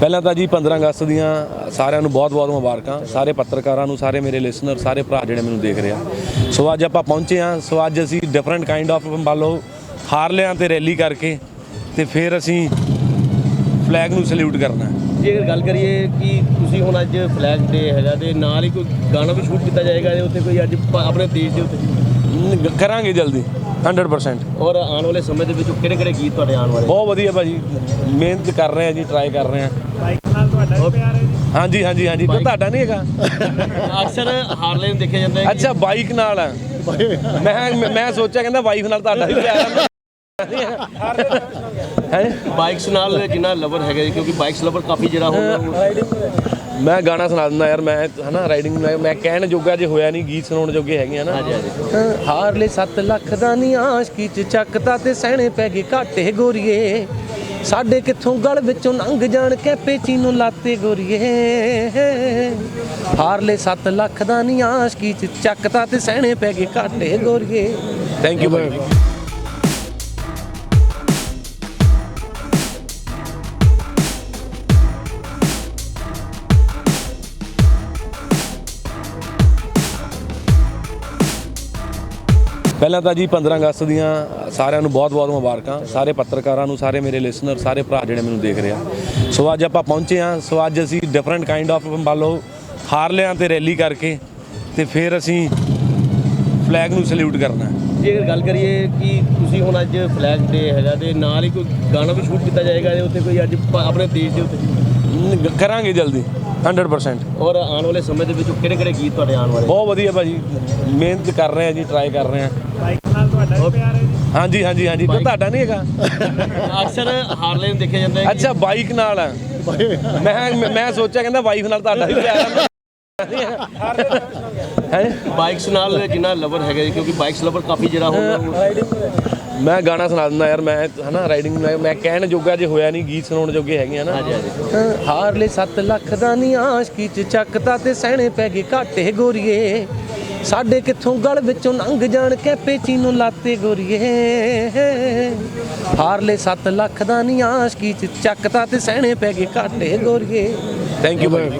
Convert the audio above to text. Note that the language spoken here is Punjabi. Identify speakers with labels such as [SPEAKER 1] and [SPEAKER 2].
[SPEAKER 1] ਪਹਿਲਾਂ ਤਾਂ ਜੀ 15 ਅਗਸਤ ਦੀਆਂ ਸਾਰਿਆਂ ਨੂੰ ਬਹੁਤ-ਬਹੁਤ ਮੁਬਾਰਕਾਂ। ਸਾਰੇ ਪੱਤਰਕਾਰਾਂ ਨੂੰ ਸਾਰੇ ਮੇਰੇ ਲਿਸਨਰ ਸਾਰੇ ਭਰਾ ਜਿਹੜੇ ਮੈਨੂੰ ਦੇਖ ਰਹੇ ਆ। ਸੋ ਅੱਜ ਆਪਾਂ ਪਹੁੰਚੇ ਆ ਸੋ ਅੱਜ ਅਸੀਂ ਡਿਫਰੈਂਟ ਕਾਈਂਡ ਆਫ ਮੰਨ ਹਾਰਲਿਆਂ ਤੇ ਰੈਲੀ ਕਰਕੇ ਤੇ ਫਿਰ ਅਸੀਂ ਫਲੈਗ ਨੂੰ ਸਲੂਟ ਕਰਨਾ ਹੈ।
[SPEAKER 2] ਜੇ ਅਗਰ ਗੱਲ ਕਰੀਏ ਕਿ ਤੁਸੀਂ ਹੁਣ ਅੱਜ ਫਲੈਗ ਡੇ ਹੈਗਾ ਤੇ ਨਾਲ ਹੀ ਕੋਈ ਗਾਣਾ ਵੀ ਸ਼ੂਟ ਕੀਤਾ ਜਾਏਗਾ ਇਹਦੇ ਉੱਤੇ ਕੋਈ ਅੱਜ ਆਪਣੇ ਦੇਸ਼ ਦੇ ਉੱਤੇ
[SPEAKER 1] ਕਰਾਂਗੇ ਜਲਦੀ। 100%
[SPEAKER 2] ਔਰ ਆਉਣ ਵਾਲੇ ਸਮੇਂ ਦੇ ਵਿੱਚ ਕਿਹੜੇ ਕਿਹੜੇ ਗੀਤ ਤੁਹਾਡੇ ਆਉਣ ਵਾਲੇ?
[SPEAKER 1] ਬਹੁਤ ਵਧੀਆ ਭਾਜੀ। ਮਿਹਨਤ ਕਰ ਰਹੇ ਆ ਜੀ ਟਰਾਈ ਕਰ ਰਹੇ ਆ। ਹਾਂਜੀ ਹਾਂਜੀ ਹਾਂਜੀ। ਕੋਈ ਤੁਹਾਡਾ ਨਹੀਂ ਹੈਗਾ?
[SPEAKER 2] ਅਕਸਰ ਹਾਰਲੇ ਨੂੰ ਦੇਖਿਆ ਜਾਂਦਾ ਹੈ
[SPEAKER 1] ਅੱਛਾ ਬਾਈਕ ਨਾਲ ਆ। ਮੈਂ ਮੈਂ ਸੋਚਿਆ ਕਹਿੰਦਾ ਵਾਈਫ ਨਾਲ ਤੁਹਾਡਾ ਵੀ ਪਿਆਰ ਹੈ ਹੈ
[SPEAKER 2] ਬਾਈਕਸ ਨਾਲ ਜਿੰਨਾ ਲਵਰ ਹੈਗਾ ਜੀ, ਕਿਉਂਕਿ ਬਾਈਕਸ ਲਵਰ ਕਾਫੀ ਜਿਹੜਾ ਹੁੰਦਾ
[SPEAKER 1] ਮੈਂ ਗਾਣਾ ਸੁਣਾ ਦਿੰਦਾ ਯਾਰ ਮੈਂ ਹਨਾ ਰਾਈਡਿੰਗ ਮੈਂ ਕਹਿਣ ਜੋਗਾ ਜੇ ਹੋਇਆ ਨਹੀਂ ਗੀਤ ਸੁਣਾਉਣ ਜੋਗੇ ਹੈਗੇ ਆ ਨਾ।
[SPEAKER 2] ਹਾਂਜੀ ਹਾਂਜੀ।
[SPEAKER 1] ਹਾਰਲੇ 7 ਲੱਖ ਦਾ ਨੀ ਆਸ਼ਕੀ ਚ ਚੱਕਤਾ ਤੇ ਸਹਿਣੇ ਪੈ ਗਏ ਘਾਟੇ ਗੋਰੀਏ। ਸਾਡੇ ਕਿੱਥੋਂ ਗਲ ਵਿੱਚੋਂ ਲੰਘ ਜਾਣ ਕੇ ਪੇਚੀ ਨੂੰ ਲਾਤੇ ਗੋਰੀਏ। ਹਾਰਲੇ 7 ਲੱਖ ਦਾ ਨੀ ਆਸ਼ਕੀ ਚ ਚੱਕਤਾ ਤੇ ਸਹਿਣੇ ਪੈ ਗਏ ਘਾਟੇ ਗੋਰੀਏ। ਥੈਂਕ ਯੂ ਭਾਈ। ਪਹਿਲਾਂ ਤਾਂ ਜੀ 15 ਅਗਸਤ ਦੀਆਂ ਸਾਰਿਆਂ ਨੂੰ ਬਹੁਤ-ਬਹੁਤ ਮੁਬਾਰਕਾਂ। ਸਾਰੇ ਪੱਤਰਕਾਰਾਂ ਨੂੰ ਸਾਰੇ ਮੇਰੇ ਲਿਸਨਰ ਸਾਰੇ ਭਰਾ ਜਿਹੜੇ ਮੈਨੂੰ ਦੇਖ ਰਹੇ ਆ। ਸੋ ਅੱਜ ਆਪਾਂ ਪਹੁੰਚੇ ਆ ਸੋ ਅੱਜ ਅਸੀਂ ਡਿਫਰੈਂਟ ਕਾਈਂਡ ਆਫ ਮੰਨ ਲਓ ਹਾਰਲਿਆਂ ਤੇ ਰੈਲੀ ਕਰਕੇ ਤੇ ਫਿਰ ਅਸੀਂ ਫਲੈਗ ਨੂੰ ਸਲੂਟ ਕਰਨਾ।
[SPEAKER 2] ਜੇ ਗੱਲ ਕਰੀਏ ਕਿ ਤੁਸੀਂ ਹੁਣ ਅੱਜ ਫਲੈਗ ਡੇ ਹੈਗਾ ਤੇ ਨਾਲ ਹੀ ਕੋਈ ਗਾਣਾ ਵੀ ਸ਼ੂਟ ਕੀਤਾ ਜਾਏਗਾ ਇਹਦੇ ਉੱਤੇ ਕੋਈ ਅੱਜ ਆਪਣੇ ਦੇਸ਼ ਦੇ ਉੱਤੇ?
[SPEAKER 1] ਕਰਾਂਗੇ ਜਲਦੀ। 100%
[SPEAKER 2] ਔਰ ਆਉਣ ਵਾਲੇ ਸਮੇਂ ਦੇ ਵਿੱਚ ਕਿਹੜੇ ਕਿਹੜੇ ਗੀਤ ਤੁਹਾਡੇ ਆਉਣ ਵਾਲੇ?
[SPEAKER 1] ਬਹੁਤ ਵਧੀਆ ਭਾਜੀ। ਮਿਹਨਤ ਕਰ ਰਹੇ ਆ ਜੀ ਟਰਾਈ ਕਰ ਰਹੇ ਆ। ਹਾਂਜੀ ਹਾਂਜੀ ਹਾਂਜੀ। ਕੋਈ ਤੁਹਾਡਾ ਨਹੀਂ ਹੈਗਾ?
[SPEAKER 2] ਅਕਸਰ ਹਾਰਲੇ ਨੂੰ ਦੇਖਿਆ ਜਾਂਦਾ ਹੈ
[SPEAKER 1] ਅੱਛਾ ਬਾਈਕ ਨਾਲ ਆ। ਮੈਂ ਮੈਂ ਸੋਚਿਆ ਕਹਿੰਦਾ ਵਾਈਫ ਨਾਲ ਤੁਹਾਡਾ ਵੀ ਪਿਆਰ ਹੈ ਹੈ?
[SPEAKER 2] ਬਾਈਕਸ ਨਾਲ ਜਿੰਨਾ ਲਵਰ ਹੈਗਾ ਜੀ, ਕਿਉਂਕਿ ਬਾਈਕਸ ਲਵਰ ਕਾਫੀ ਜਿਹੜਾ ਹੁੰਦਾ
[SPEAKER 1] ਮੈਂ ਗਾਣਾ ਸੁਣਾ ਦਿੰਦਾ ਯਾਰ ਮੈਂ ਹਨਾ ਰਾਈਡਿੰਗ ਮੈਂ ਕਹਿਣ ਜੋਗਾ ਜੇ ਹੋਇਆ ਨਹੀਂ ਗੀਤ ਸੁਣਾਉਣ ਜੋਗੇ ਹੈਗੇ ਆ ਨਾ।
[SPEAKER 2] ਹਾਂਜੀ ਹਾਂਜੀ।
[SPEAKER 1] ਹਾਰਲੇ 7 ਲੱਖ ਦਾ ਨੀ ਆਸ਼ਕੀ ਚ ਚੱਕਤਾ ਤੇ ਸਹਿਣੇ ਪੈ ਗਏ ਘਾਟੇ ਗੋਰੀਏ। ਸਾਡੇ ਕਿੱਥੋਂ ਗਲ ਵਿੱਚੋਂ ਲੰਘ ਜਾਣ ਕੇ ਪੇਚੀ ਨੂੰ ਲਾਤੇ ਗੋਰੀਏ। ਹਾਰਲੇ 7 ਲੱਖ ਦਾ ਨੀ ਆਸ਼ਕੀ ਚ ਚੱਕਤਾ ਤੇ ਸਹਿਣੇ ਪੈ ਗਏ ਘਾਟੇ ਗੋਰੀਏ। Thank you Bhai